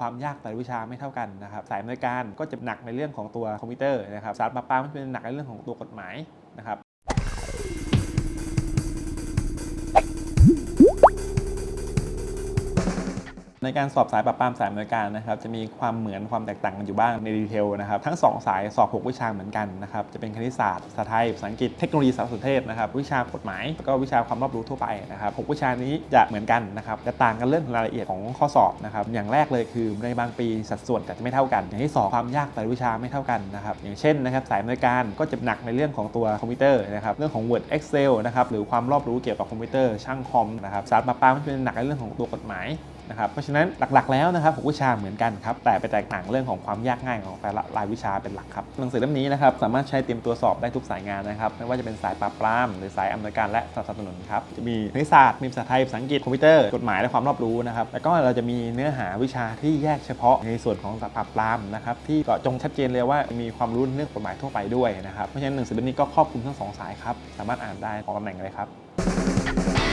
ความยากแต่วิชาไม่เท่ากันนะครับสายอำนวยการก็จะหนักในเรื่องของตัวคอมพิวเตอร์นะครับสายปราปามก็จะเป็นหนักในเรื่องของตัวกฎหมายนะครับ ในการสอบสายปราบปรามสายอำนวยการนะครับจะมีความเหมือนความแตกต่างกันอยู่บ้างในดีเทลนะครับทั้ง 2 สายสอบ 6 วิชาเหมือนกันนะครับจะเป็นคณิตศาสตร์ภาษาไทยภาษาอังกฤษเทคโนโลยีสารสนเทศนะครับวิชากฎหมายแล้วก็วิชาความรอบรู้ทั่วไปนะครับหกวิชานี้จะเหมือนกันนะครับจะต่างกันเรื่องรายละเอียดของข้อสอบนะครับอย่างแรกเลยคือในบางปีสัดส่วนจะไม่เท่ากัน อย่างที่สองความยากแต่ละวิชาไม่เท่ากันนะครับอย่างเช่นนะครับสายอำนวยการก็จะหนักในเรื่องของตัวคอมพิวเตอร์นะครับเรื่องของ Word Excel นะครับหรือความรอบรู้เกี่ยวกับคอมพิวเตอร์ช่างคอมนะครับสายปราบปรามก็จะเป็นหนักในเรื่องของตัวกฎหมาย นะครับเพราะฉะนั้นหลักๆแล้วนะครับหกวิชาเหมือนกันครับแต่ไปแตกต่างเรื่องของความยากง่ายของแต่ละรายวิชาเป็นหลักครับหนังสือเล่มนี้นะครับสามารถใช้เตรียมตัวสอบได้ทุกสายงานนะครับไม่ว่าจะเป็นสายปราบปรามหรือสายอำนวยการและสนับสนุนครับจะมีคณิตศาสตร์มีภาษาไทยภาษาอังกฤษคอมพิวเตอร์กฎหมายและความรอบรู้นะครับแล้วก็เราจะมีเนื้อหาวิชาที่แยกเฉพาะในส่วนของสายปราบปรามนะครับที่เจาะจงชัดเจนเลยว่ามีความรู้เรื่องกฎหมายทั่วไปด้วยนะครับเพราะฉะนั้นหนังสือเล่มนี้ก็ครอบคลุมทั้งสองสายครับสามารถอ่านได้ของตำแหน่งเลยครับ